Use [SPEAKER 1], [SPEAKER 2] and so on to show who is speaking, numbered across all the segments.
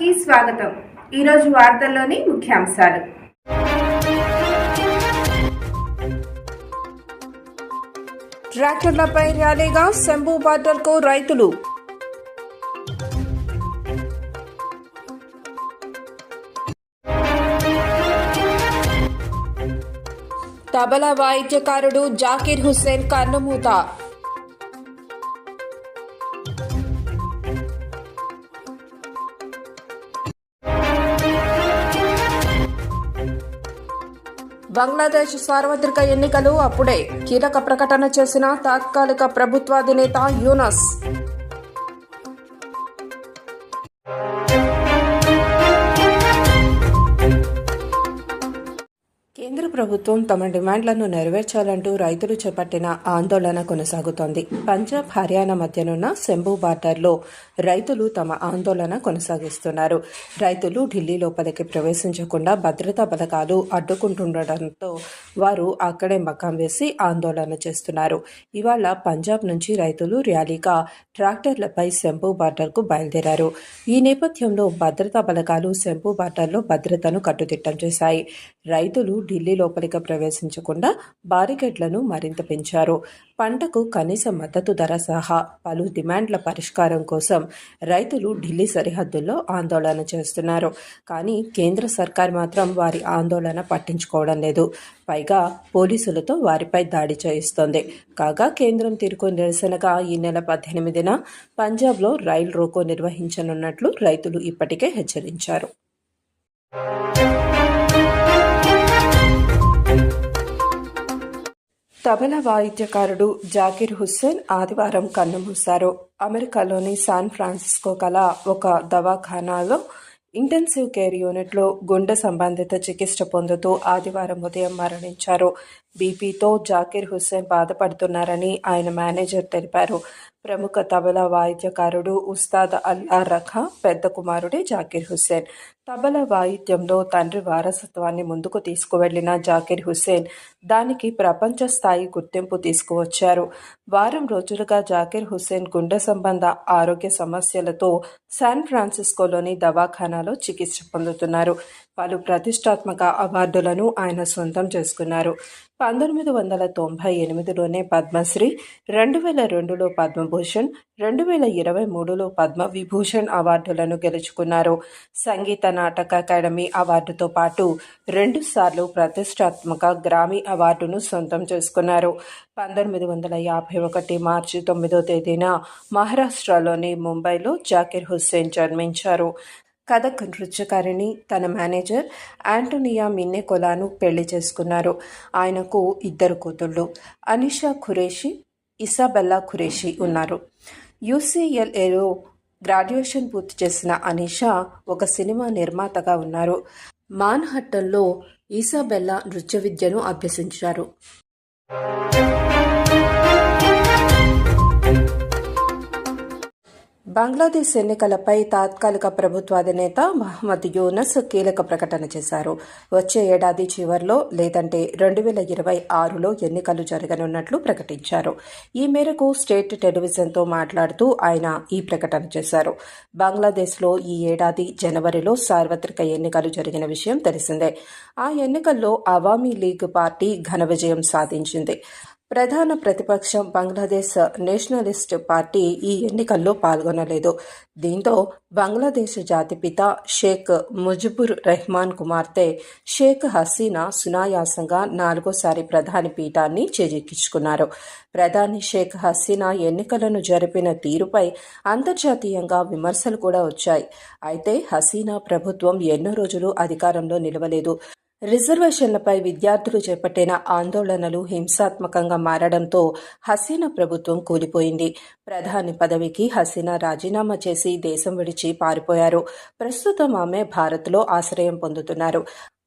[SPEAKER 1] కి స్వాగతం. ఈరోజు వార్తల్లోని ముఖ్యాంశాలు.
[SPEAKER 2] ట్రాక్టర్లపై ర్యాలీగా శంభు బార్డర్కు రైతులు. తబలా వాయిద్యకారుడు జాకీర్ హుస్సేన్ కన్నుమూత. బంగ్లాదేశ్ సార్వత్రిక ఎన్నికలు అప్పుడే కీలక ప్రకటన చేసిన తాత్కాలిక ప్రభుత్వాధినేత యూనస్. ప్రభుత్వం తమ డిమాండ్లను నెరవేర్చాలంటూ రైతులు చేపట్టిన ఆందోళన కొనసాగుతోంది. పంజాబ్ హర్యానా మధ్యనున్న శంభు బార్డర్లో రైతులు తమ ఆందోళన కొనసాగిస్తున్నారు. రైతులు ఢిల్లీ లోపలికి ప్రవేశించకుండా భద్రతా బలగాలు అడ్డుకుంటుండటంతో వారు అక్కడే మకాం వేసి ఆందోళన చేస్తున్నారు. ఇవాళ పంజాబ్ నుంచి రైతులు ర్యాలీగా ట్రాక్టర్లపై శంభు బార్డర్కు బయలుదేరారు. ఈ నేపథ్యంలో భద్రతా బలగాలు శంభు బార్డర్లో భద్రతను కట్టుదిట్టం చేశాయి. రైతులు ఢిల్లీలో లోపలికి ప్రవేశించకుండా బారికేడ్లను మరింత పెంచారు. పంటకు కనీస మద్దతు ధర సహా పలు డిమాండ్ల పరిష్కారం కోసం రైతులు ఢిల్లీ సరిహద్దుల్లో ఆందోళన చేస్తున్నారు. కానీ కేంద్ర సర్కార్ మాత్రం వారి ఆందోళన పట్టించుకోవడం లేదు. పైగా పోలీసులతో వారిపై దాడి చేయిస్తోంది. కాగా కేంద్రం తీరుకు నిరసనగా ఈ నెల పద్దెనిమిదిన పంజాబ్లో రైలు రోకో నిర్వహించనున్నట్లు రైతులు ఇప్పటికే హెచ్చరించారు. తబలా వాయిద్యకారుడు జాకీర్ హుస్సేన్ ఆదివారం కన్నుమూశారు. అమెరికాలోని శాన్ ఫ్రాన్సిస్కో కల ఒక దవాఖానాలో ఇంటెన్సివ్ కేర్ యూనిట్లో గుండె సంబంధిత చికిత్స పొందుతూ ఆదివారం ఉదయం మరణించారు. బీపీతో జాకీర్ హుస్సేన్ బాధపడుతున్నారని ఆయన మేనేజర్ తెలిపారు. ప్రముఖ తబలా వాయిద్యకారుడు ఉస్తాద్ అల్లా రఖా పెద్ద కుమారుడే జాకీర్ హుస్సేన్. తబలా వాయిద్యంలో తండ్రి వారసత్వాన్ని ముందుకు తీసుకువెళ్ళిన జాకీర్ హుస్సేన్ దానికి ప్రపంచ స్థాయి గుర్తింపు తీసుకువచ్చారు. వారం రోజులుగా జాకీర్ హుస్సేన్ గుండె సంబంధ ఆరోగ్య సమస్యలతో శాన్ ఫ్రాన్సిస్కోలోని దవాఖానాలో చికిత్స పొందుతున్నారు. పలు ప్రతిష్టాత్మక అవార్డులను ఆయన సొంతం చేసుకున్నారు. పంతొమ్మిది వందల తొంభై ఎనిమిదిలోనే పద్మశ్రీ రెండు వేల రెండులో పద్మభూషణ్ రెండు వేల ఇరవై మూడులో పద్మ విభూషణ్ అవార్డులను గెలుచుకున్నారు. సంగీత నాటక అకాడమీ అవార్డుతో పాటు రెండుసార్లు ప్రతిష్టాత్మక గ్రామీ అవార్డును సొంతం చేసుకున్నారు. పంతొమ్మిది వందల యాభై ఒకటి మార్చి తొమ్మిదో తేదీన మహారాష్ట్రలోని ముంబైలో జాకిర్ హుస్సేన్ జన్మించారు. కథక్ నృత్యకారిణి తన మేనేజర్ యాంటోనియా మిన్నెకొలాను పెళ్ళి చేసుకున్నారు. ఆయనకు ఇద్దరు కూతుళ్ళు. అనిషా ఖురేషి ఇసాబెల్లా ఖురేషి ఉన్నారు. యూసీఎల్ఏలో గ్రాడ్యుయేషన్ పూర్తి చేసిన అనిషా ఒక సినిమా నిర్మాతగా ఉన్నారు. మాన్హట్టన్లో ఈసాబెల్లా నృత్య విద్యను అభ్యసించారు. బంగ్లాదేశ్ ఎన్నికలపై తాత్కాలిక ప్రభుత్వాధినేత మహమ్మద్ యూనస్ కీలక ప్రకటన చేశారు. వచ్చే ఏడాది చివర్లో లేదంటే రెండు వేల ఇరవై ఆరులో ఎన్నికలు జరగనున్నట్లు ప్రకటించారు. ఈ మేరకు స్టేట్ టెలివిజన్తో మాట్లాడుతూ ఆయన ఈ ప్రకటన చేశారు. బంగ్లాదేశ్లో ఈ ఏడాది జనవరిలో సార్వత్రిక ఎన్నికలు జరిగిన విషయం తెలిసిందే. ఆ ఎన్నికల్లో అవామీ లీగ్ పార్టీ ఘన విజయం సాధించింది. ప్రధాన ప్రతిపక్షం బంగ్లాదేశ్ నేషనలిస్ట్ పార్టీ ఈ ఎన్నికల్లో పాల్గొనలేదు. దీంతో బంగ్లాదేశ్ జాతిపిత షేక్ ముజిబుర్ రెహమాన్ కుమార్తె షేక్ హసీనా సునాయాసంగా నాలుగోసారి ప్రధాని పీఠాన్ని చేజిక్కించుకున్నారు. ప్రధాని షేక్ హసీనా ఎన్నికలను జరిపిన తీరుపై అంతర్జాతీయంగా విమర్శలు కూడా వచ్చాయి. అయితే హసీనా ప్రభుత్వం ఎన్నో రోజులు అధికారంలో నిలవలేదు. రిజర్వేషన్లపై విద్యార్థులు చేపట్టిన ఆందోళనలు హింసాత్మకంగా మారడంతో హసీనా ప్రభుత్వం కూలిపోయింది. ప్రధాని పదవికి హసీనా రాజీనామా చేసి దేశం విడిచి పారిపోయారు. ప్రస్తుతం ఆమె భారత్లో ఆశ్రయం పొందుతున్నారు.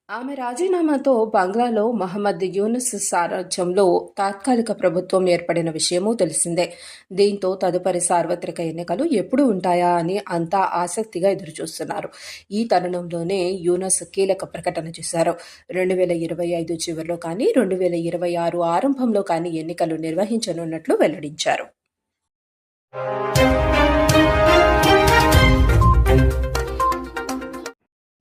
[SPEAKER 2] ఆమె రాజీనామాతో బంగ్లాలో మహమ్మద్ యూనుస్ సారథ్యంలో తాత్కాలిక ప్రభుత్వం ఏర్పడిన విషయమూ తెలిసిందే. దీంతో తదుపరి సార్వత్రిక ఎన్నికలు ఎప్పుడు ఉంటాయా అని అంతా ఆసక్తిగా ఎదురుచూస్తున్నారు. ఈ తరుణంలోనే యూనస్ కీలక ప్రకటన చేశారు. రెండు వేల ఇరవై ఐదు చివరిలో కానీ రెండు వేల ఇరవై ఆరు ఆరంభంలో కానీ ఎన్నికలు నిర్వహించనున్నట్లు వెల్లడించారు.